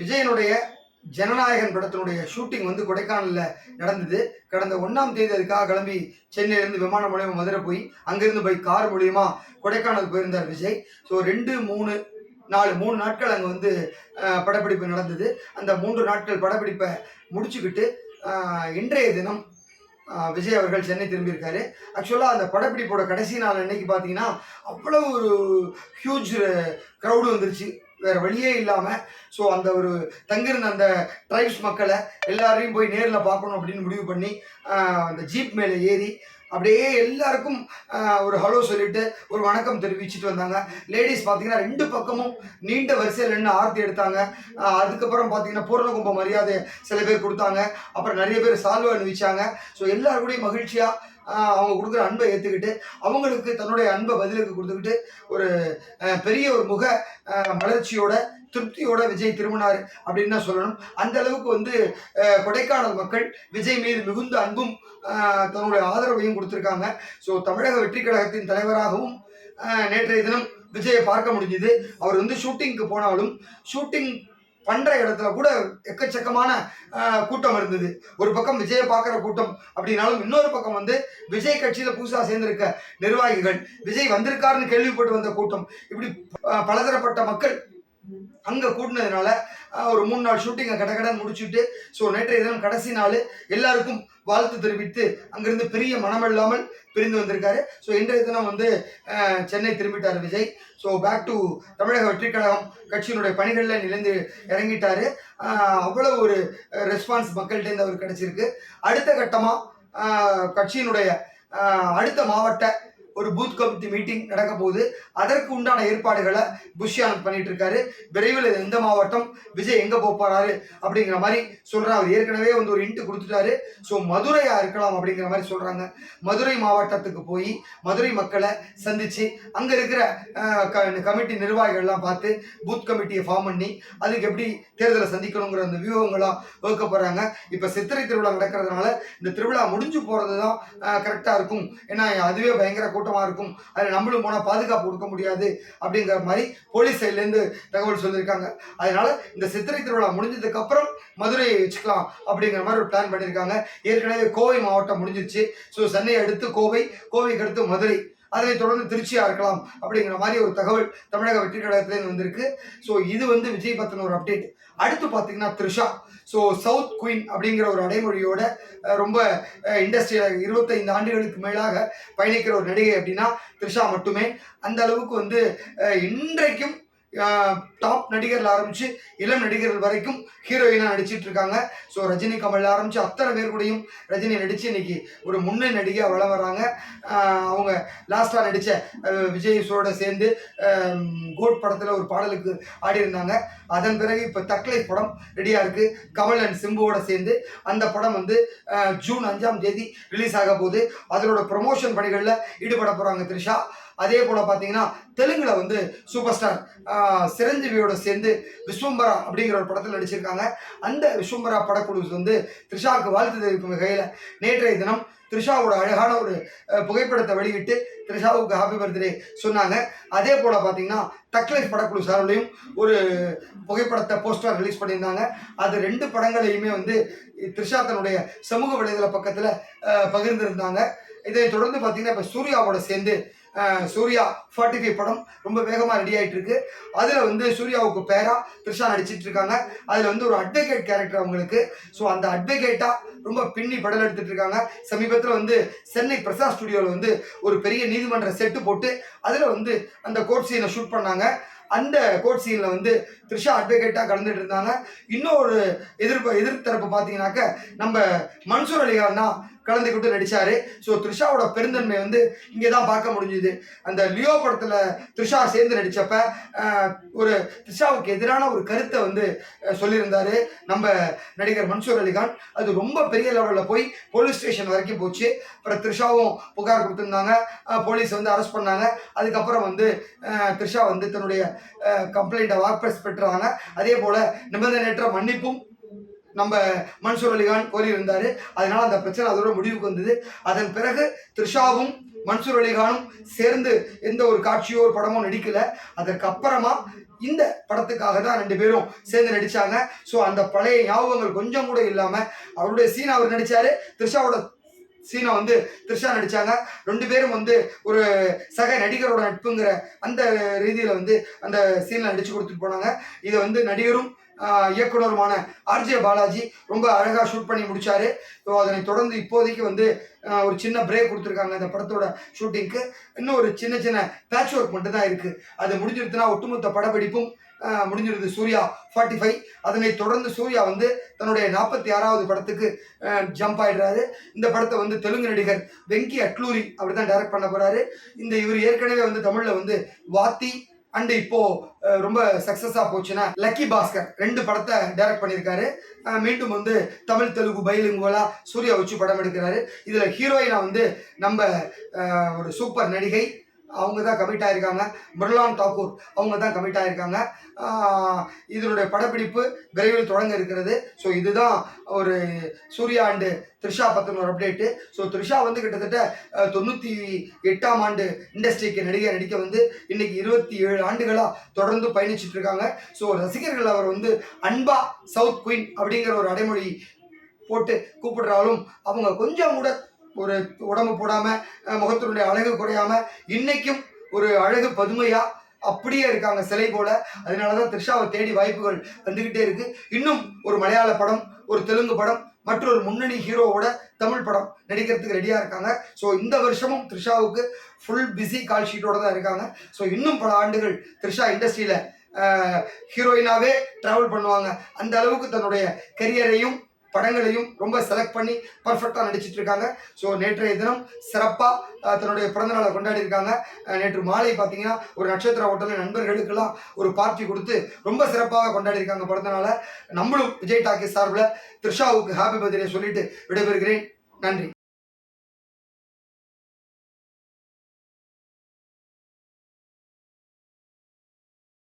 விஜயனுடைய ஜனநாயகன் படத்தினுடைய ஷூட்டிங் வந்து கொடைக்கானலில் நடந்தது. கடந்த ஒன்றாம் தேதி அதுக்காக கிளம்பி சென்னையிலேருந்து விமானம் மூலியமாக மதுரை போய் அங்கேருந்து போய் கார் மூலயமா கொடைக்கானல் போயிருந்தார் விஜய். ஸோ ரெண்டு மூணு நாலு மூணு நாட்கள் அங்கே வந்து படப்பிடிப்பு நடந்தது. அந்த மூன்று நாட்கள் படப்பிடிப்பை முடிச்சுக்கிட்டு இன்றைய தினம் விஜய் அவர்கள் சென்னை திரும்பியிருக்காரு. ஆக்சுவலாக அந்த படப்பிடிப்போட கடைசி நாள் அன்னைக்கு பார்த்தீங்கன்னா அவ்வளோ ஒரு ஹியூஜ் க்ரௌடு வந்துருச்சு. வேற வழியே இல்லாமல் ஸோ அந்த ஒரு தங்கியிருந்த அந்த ட்ரைப்ஸ் மக்களை எல்லாரையும் போய் நேரில் பார்க்கணும் அப்படின்னு முடிவு பண்ணி அந்த ஜீப் மேலே ஏறி அப்படியே எல்லாருக்கும் ஒரு ஹலோ சொல்லிட்டு ஒரு வணக்கம் தெரிவிச்சுட்டு வந்தாங்க. லேடிஸ் பார்த்தீங்கன்னா ரெண்டு பக்கமும் நீண்ட வரிசையில் நின்று ஆர்த்தி எடுத்தாங்க. அதுக்கப்புறம் பார்த்தீங்கன்னா பூர்ணகும்ப மரியாதை சில பேர் கொடுத்தாங்க. அப்புறம் நிறைய பேர் சால்வை அணிவிச்சாங்க. ஸோ எல்லாருக்கூடையும் மகிழ்ச்சியாக அவங்க கொடுக்குற அன்பை ஏற்றுக்கிட்டு அவங்களுக்கு தன்னுடைய அன்பை பதிலுக்கு கொடுத்துக்கிட்டு ஒரு பெரிய ஒரு முக மலர்ச்சியோட திருப்தியோட விஜய் திரும்பினார் அப்படின்னு தான் சொல்லணும். அந்த அளவுக்கு வந்து கொடைக்கானல் மக்கள் விஜய் மீது மிகுந்த அன்பும் தன்னுடைய ஆதரவையும் கொடுத்துருக்காங்க. ஸோ தமிழக வெற்றி கழகத்தின் தலைவராகவும் நேற்றைய தினம் விஜயை பார்க்க முடிஞ்சுது. அவர் வந்து ஷூட்டிங்க்கு போனாலும் ஷூட்டிங் பண்ற இடத்துல கூட எக்கச்சக்கமான ஆஹ், கூட்டம் இருந்தது. ஒரு பக்கம் விஜயை பார்க்குற கூட்டம் அப்படின்னாலும் இன்னொரு பக்கம் வந்து விஜய் கட்சியில புதுசா சேர்ந்திருக்க நிர்வாகிகள் விஜய் வந்திருக்காருன்னு கேள்விப்பட்டு வந்த கூட்டம் இப்படி பலதரப்பட்ட மக்கள் அங்கே கூட்டினதுனால ஒரு மூணு நாள் ஷூட்டிங்கை கடகடன் முடிச்சுட்டு ஸோ நேற்றைய தினம் கடைசி நாள் எல்லாருக்கும் வாழ்த்து தெரிவித்து அங்கிருந்து பெரிய மனமில்லாமல் பிரிந்து வந்திருக்காரு. ஸோ இன்றைய தினம் வந்து Chennai திரும்பிட்டார் Vijay. So back to Tamilaga Vettri Kazhagam கட்சியினுடைய பணிகளில் நிலைந்து இறங்கிட்டார். அவ்வளோ ஒரு ரெஸ்பான்ஸ் மக்கள்கிட்ட அவர் கிடச்சிருக்கு. அடுத்த கட்டமாக கட்சியினுடைய அடுத்த மாவட்ட ஒரு பூத் கமிட்டி மீட்டிங் நடக்க போகுது அதற்கு உண்டான ஏற்பாடுகளை புஷ்யான் பண்ணிட்டு இருக்காரு விரைவில் எந்த மாவட்டம் விஜய் எங்க போறாரு அப்படிங்கிற மாதிரி சொல்றாரு. அவர் ஏற்கனவே வந்து ஒரு இன்ட்டு கொடுத்துட்டாரு. ஸோ மதுரையா இருக்கலாம் அப்படிங்கிற மாதிரி சொல்றாங்க. மதுரை மாவட்டத்துக்கு போய் மதுரை மக்களை சந்திச்சு அங்க இருக்கிற க- கமிட்டி நிர்வாகிகள்லாம் பார்த்து பூத் கமிட்டியை ஃபார்ம் பண்ணி அதுக்கு எப்படி தேர்தலை சந்திக்கணுங்கிற அந்த வியூகங்களாம் வகுக்க போறாங்க. இப்ப சித்திரை திருவிழா நடக்கிறதுனால இந்த திருவிழா முடிஞ்சு போகிறது தான் கரெக்டா இருக்கும். ஏன்னா அதுவே பயங்கர கூட்டம். இருக்கும். அதில் நம்மளும் போனால் பாதுகாப்பு கொடுக்க முடியாது அப்படிங்கிற மாதிரி போலீஸ் சைட்லேருந்து தகவல் சொல்லியிருக்காங்க. அதனால இந்த சித்திரை திருவிழா முடிஞ்சதுக்கப்புறம் மதுரையை வச்சுக்கலாம் அப்படிங்கிற மாதிரி ஒரு பிளான் பண்ணியிருக்காங்க. ஏற்கனவே கோவை மாவட்டம் முடிஞ்சிருச்சு. ஸோ சென்னையை அடுத்து கோவை கோவைக்கு அடுத்து மதுரை. அதனை தொடர்ந்து திருச்சியா இருக்கலாம் அப்படிங்கிற மாதிரி ஒரு தகவல் தமிழக வெற்றி கழகத்திலேருந்து வந்திருக்கு. ஸோ இது வந்து விஜய் பத்தின ஒரு அப்டேட் அடுத்து பார்த்தீங்கன்னா த்ரிஷா. ஸோ சவுத் குயின் அப்படிங்கிற ஒரு அடைமொழியோட ரொம்ப இண்டஸ்ட்ரியில் இருபத்தைந்து ஆண்டுகளுக்கு மேலாக பயணிக்கிற ஒரு நடிகை அப்படின்னா த்ரிஷா மட்டுமே. அந்த அளவுக்கு வந்து இன்றைக்கும் டாப் நடிகர்கள் ஆரம்பித்து இளம் நடிகர்கள் வரைக்கும் ஹீரோயினாக நடிச்சிட்டு இருக்காங்க. ஸோ ரஜினி கமல் ஆரம்பித்து அத்தனை பேர் கூடயும் ரஜினி நடித்து இன்னைக்கு ஒரு முன்னணி நடிகையாக வளம் வர்றாங்க. அவங்க லாஸ்ட்டாக நடித்த விஜய்ஸோட சேர்ந்து கோட் படத்தில் ஒரு பாடலுக்கு ஆடியிருந்தாங்க. அதன் பிறகு இப்போ தக்லை படம் ரெடியாக இருக்குது கமல் அண்ட் சிம்புவோட சேர்ந்து அந்த படம் வந்து ஜூன் அஞ்சாம் தேதி ரிலீஸ் ஆக போகுது. அதனோட ப்ரொமோஷன் பணிகளில் ஈடுபட போகிறாங்க த்ரிஷா. அதே போல் பார்த்தீங்கன்னா தெலுங்கில் வந்து சூப்பர் ஸ்டார் சிரஞ்சீவியோட சேர்ந்து விஸ்வம்பரா அப்படிங்கிற ஒரு படத்தில் நடிச்சிருக்காங்க. அந்த விஸ்வம்பரா படக்குழு வந்து த்ரிஷாவுக்கு வாழ்த்து தெரிவிக்கும் வகையில் நேற்றைய தினம் த்ரிஷாவோட அழகான ஒரு புகைப்படத்தை வெளியிட்டு த்ரிஷாவுக்கு ஹாப்பி பர்த்டே சொன்னாங்க. அதே போல் பார்த்தீங்கன்னா தக்லைஃப் படக்குழு சார்பிலையும் ஒரு புகைப்படத்தை போஸ்டர் ரிலீஸ் பண்ணியிருந்தாங்க. அது ரெண்டு படங்களையுமே வந்து த்ரிஷா தன்னுடைய சமூக வலைதள பக்கத்தில் பகிர்ந்திருந்தாங்க. இதை தொடர்ந்து பார்த்தீங்கன்னா இப்போ சூர்யாவோட சேர்ந்து சூர்யா ஃபார்ட்டி ஃபைவ் படம் ரொம்ப வேகமாக ரெடி ஆகிட்டு இருக்கு அதில் வந்து சூர்யாவுக்கு பேரா த்ரிஷா நடிச்சிட்டு இருக்காங்க அதில் வந்து ஒரு அட்வொகேட் கேரக்டர் அவங்களுக்கு. ஸோ அந்த அட்வொகேட்டாக ரொம்ப பின்னி படல் எடுத்துட்டு இருக்காங்க சமீபத்தில் வந்து சென்னை பிரசாத் ஸ்டுடியோவில் வந்து ஒரு பெரிய நீதிமன்ற செட்டு போட்டு அதில் வந்து அந்த கோர்ட் சீனை ஷூட் பண்ணாங்க. அந்த கோர்ட் சீனில் வந்து த்ரிஷா அட்வொகேட்டாக கலந்துட்டு இருந்தாங்க இன்னொரு எதிர்ப்பு எதிர்த்தரப்பு பார்த்தீங்கன்னாக்க நம்ம மன்சூர் அலிகான் தான் கலந்துக்கிட்டு நடிச்சாரு. ஸோ த்ரிஷாவோட பெருந்தன்மை வந்து இங்கே தான் பார்க்க முடிஞ்சுது. அந்த லியோ படத்தில் த்ரிஷா சேர்ந்து நடித்தப்ப ஒரு த்ரிஷாவுக்கு எதிரான ஒரு கருத்தை வந்து சொல்லியிருந்தார் சொல்லியிருந்தாரு நம்ம நடிகர் மன்சூர் அலிகான். அது ரொம்ப பெரிய லெவலில் போய் போலீஸ் ஸ்டேஷன் வரைக்கும் போச்சு. அப்புறம் த்ரிஷாவும் புகார் கொடுத்துருந்தாங்க. போலீஸ் வந்து அரெஸ்ட் பண்ணாங்க. அதுக்கப்புறம் வந்து த்ரிஷா வந்து தன்னுடைய கம்ப்ளைண்ட்டை வாபஸ் பெற்றுறாங்க அதே போல் நிபந்தனையற்ற மன்னிப்பும் நம்ம மன்சூர் அலிகான் கோரியிருந்தார். அதனால் அந்த பிரச்சனை அதோட முடிவுக்கு வந்தது. அதன் பிறகு த்ரிஷாவும் மன்சூர் அலிகானும் சேர்ந்து எந்த ஒரு காட்சியோ ஒரு படமோ நடிக்கல. அதற்கப்புறமா இந்த படத்துக்காக தான் ரெண்டு பேரும் சேர்ந்து நடித்தாங்க ஸோ அந்த பழைய ஞாபகங்கள் கொஞ்சம் கூட இல்லாமல் அவருடைய சீன் அவர் நடித்தார் த்ரிஷாவோட சீனை வந்து த்ரிஷா நடித்தாங்க ரெண்டு பேரும் வந்து ஒரு சக நடிகரோட நட்புங்கிற அந்த ரீதியில் வந்து அந்த சீனில் நடித்து கொடுத்துட்டு போனாங்க. இதை வந்து நடிகரும் இயக்குனருமான ஆர்ஜே பாலாஜி ரொம்ப அழகாக ஷூட் பண்ணி முடித்தார் ஸோ அதனை தொடர்ந்து இப்போதைக்கு வந்து ஒரு சின்ன பிரேக் கொடுத்துருக்காங்க அந்த படத்தோட ஷூட்டிங்க்கு இன்னும் ஒரு சின்ன சின்ன பேட்ச் ஒர்க் மட்டும் தான் இருக்குது அது முடிஞ்சிருச்சுன்னா ஒட்டுமொத்த படப்பிடிப்பும் முடிஞ்சிருது. சூர்யா ஃபார்ட்டி ஃபைவ் அதனை தொடர்ந்து சூர்யா வந்து தன்னுடைய நாற்பத்தி ஆறாவது படத்துக்கு ஜம்ப் ஆயிடுறாரு. இந்த படத்தை வந்து தெலுங்கு நடிகர் வெங்கி அட்லூரி அவர் தான் டைரக்ட் பண்ண போகிறாரு இந்த இவர் ஏற்கனவே வந்து தமிழில் வந்து வாத்தி அண்ட் இப்போ ரொம்ப சக்ஸஸாக போச்சுன்னா லக்கி பாஸ்கர் ரெண்டு படத்தை டைரக்ட் பண்ணியிருக்காரு மீண்டும் வந்து தமிழ் தெலுங்கு பயிலுங்குவலா சூர்யா வச்சு படம் எடுக்கிறாரு. இதில் ஹீரோயினா வந்து நம்ம ஒரு சூப்பர் நடிகை. அவங்க தான் கமிட் ஆகியிருக்காங்க மிர்லான் தாக்கூர் அவங்க தான் கமிட் ஆகியிருக்காங்க இதனுடைய படப்பிடிப்பு விரைவில் தொடங்க இருக்கிறது. ஸோ இதுதான் ஒரு சூர்யா ஆண்டு த்ரிஷா பற்றின ஒரு அப்டேட்டு ஸோ த்ரிஷா வந்து கிட்டத்தட்ட தொண்ணூற்றி எட்டாம் ஆண்டு இண்டஸ்ட்ரிக்கு நடிகை நடிக்க வந்து இன்றைக்கி இருபத்தி ஏழு ஆண்டுகளாக தொடர்ந்து பயணிச்சுட்டு இருக்காங்க. ஸோ ரசிகர்கள் அவர் வந்து அன்பா சவுத் குயின் அப்படிங்கிற ஒரு அடைமொழி போட்டு கூப்பிடுறாலும் அவங்க கொஞ்சம் கூட ஒரு உடம்பு போடாமல் முகத்தினுடைய அழகு குறையாமல் இன்னைக்கும் ஒரு அழகு பதுமையாக அப்படியே இருக்காங்க சிலை போல. அதனாலதான் த்ரிஷாவை தேடி வாய்ப்புகள் வந்துக்கிட்டே இருக்குது இன்னும் ஒரு மலையாள படம் ஒரு தெலுங்கு படம் மற்றொரு முன்னணி ஹீரோவோட தமிழ் படம் நடிக்கிறதுக்கு ரெடியாக இருக்காங்க. ஸோ இந்த வருஷமும் த்ரிஷாவுக்கு ஃபுல் பிஸி கால் ஷீட்டோட தான் இருக்காங்க. ஸோ இன்னும் பல ஆண்டுகள் த்ரிஷா இண்டஸ்ட்ரியில் ஹீரோயினாகவே ட்ராவல் பண்ணுவாங்க. அந்த அளவுக்கு தன்னுடைய கரியரையும் படங்களையும் ரொம்ப செலக்ட் பண்ணி பர்ஃபெக்டாக நடிச்சிட்டு இருக்காங்க. ஸோ நேற்றைய தினம் சிறப்பாக தன்னுடைய பிறந்தநாளை கொண்டாடி இருக்காங்க. நேற்று மாலை பார்த்தீங்கன்னா ஒரு நட்சத்திர ஹோட்டலில் நண்பர்களுக்கெல்லாம் ஒரு பார்ட்டி கொடுத்து ரொம்ப சிறப்பாக கொண்டாடி இருக்காங்க பிறந்தநாளை நம்மளும் விஜய் டாக்கி சார்பில் த்ரிஷாவுக்கு ஹாப்பி பர்த்டே சொல்லிட்டு விடைபெறுகிறேன். நன்றி.